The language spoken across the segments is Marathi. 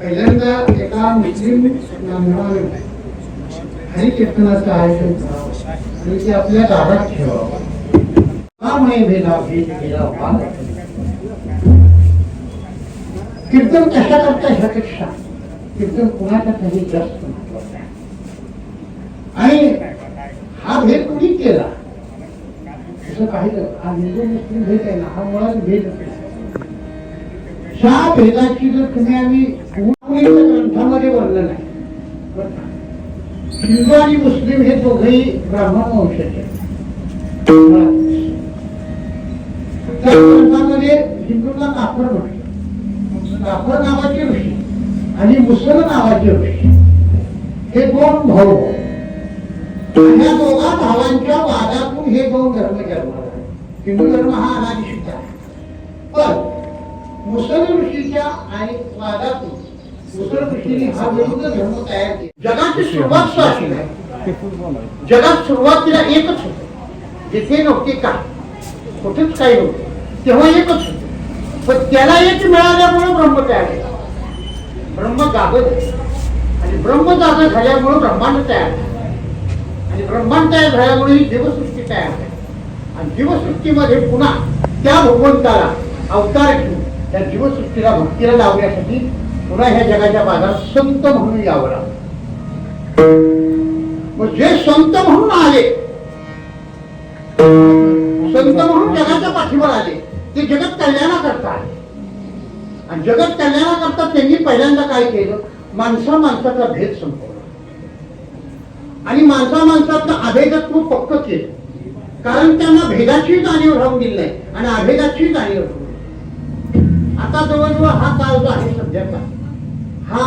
पहिल्यांदा एका मुस्लिम बांधवाने हरिकीर्तनाचं आयोजन करावं आणि ते आपल्या दारात ठेवावं. भेदा भेद केला पाल कीर्तन कशा करता ह्यापेक्षा कीर्तन कुणाच्या काही जास्त महत्वाचं आणि हा भेद कुणी केला? असं पाहिलं. हा हिंदू मुस्लिम भेद आहे ना हा मुळात भेद असेल त्या भेदाची जर तुम्ही आम्ही ग्रंथामध्ये वर्णन आहे हिंदू आणि मुस्लिम हे दोघही ब्राह्मण वंशाचे आहेत. त्या ग्रंथामध्ये हिंदूला कापड म्हटलं. कापड नावाचे ऋषी आणि मुसल नावाचे ऋषी. हे दोन भाऊ. या दोघा भावांच्या वादातून हे दोन धर्म जन्माला हिंदू धर्म हा अनादिशुद्ध आहे. पण मुसल ऋषीच्या आणि वादातून मुसल ऋषीने हा विरुद्ध धर्म तयार केला. जगाची सुरुवात साधी जगात सुरुवातीला एकच होत. जिथे नव्हते का कुठेच काही नव्हते तेव्हा एकच होते. पण त्याला एक मिळाल्यामुळे ब्रह्म तयार झाला. ब्रह्म जागत आणि ब्रह्म जागा झाल्यामुळे ब्रह्मांड तयार झालं. आणि ब्रह्मांड तयार झाल्यामुळे ही जीवसृष्टी तयार झाली. आणि जीवसृष्टीमध्ये पुन्हा त्या भगवंताला अवतार घेऊन त्या जीवसृष्टीला भक्तीला लावण्यासाठी पुन्हा ह्या जगाच्या बाजारात संत म्हणून यावं लागलं मग जे संत म्हणून आले संत म्हणून जगाच्या पाठीवर आले ते जगत कल्याणाकरता आले आणि जगत कल्याणाकरता त्यांनी पहिल्यांदा काय केलं? माणसा माणसाचा भेद संपवला. आणि माणसा माणसाचं अभेदत्व पक्क केलं. कारण त्यांना भेदाची जाणीव राहून दिली नाही. आणि अभेदाची जाणीव राहून आता जवळजवळ हा काळ जो आहे सध्याचा. हा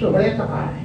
सोहळ्याचा काळ आहे.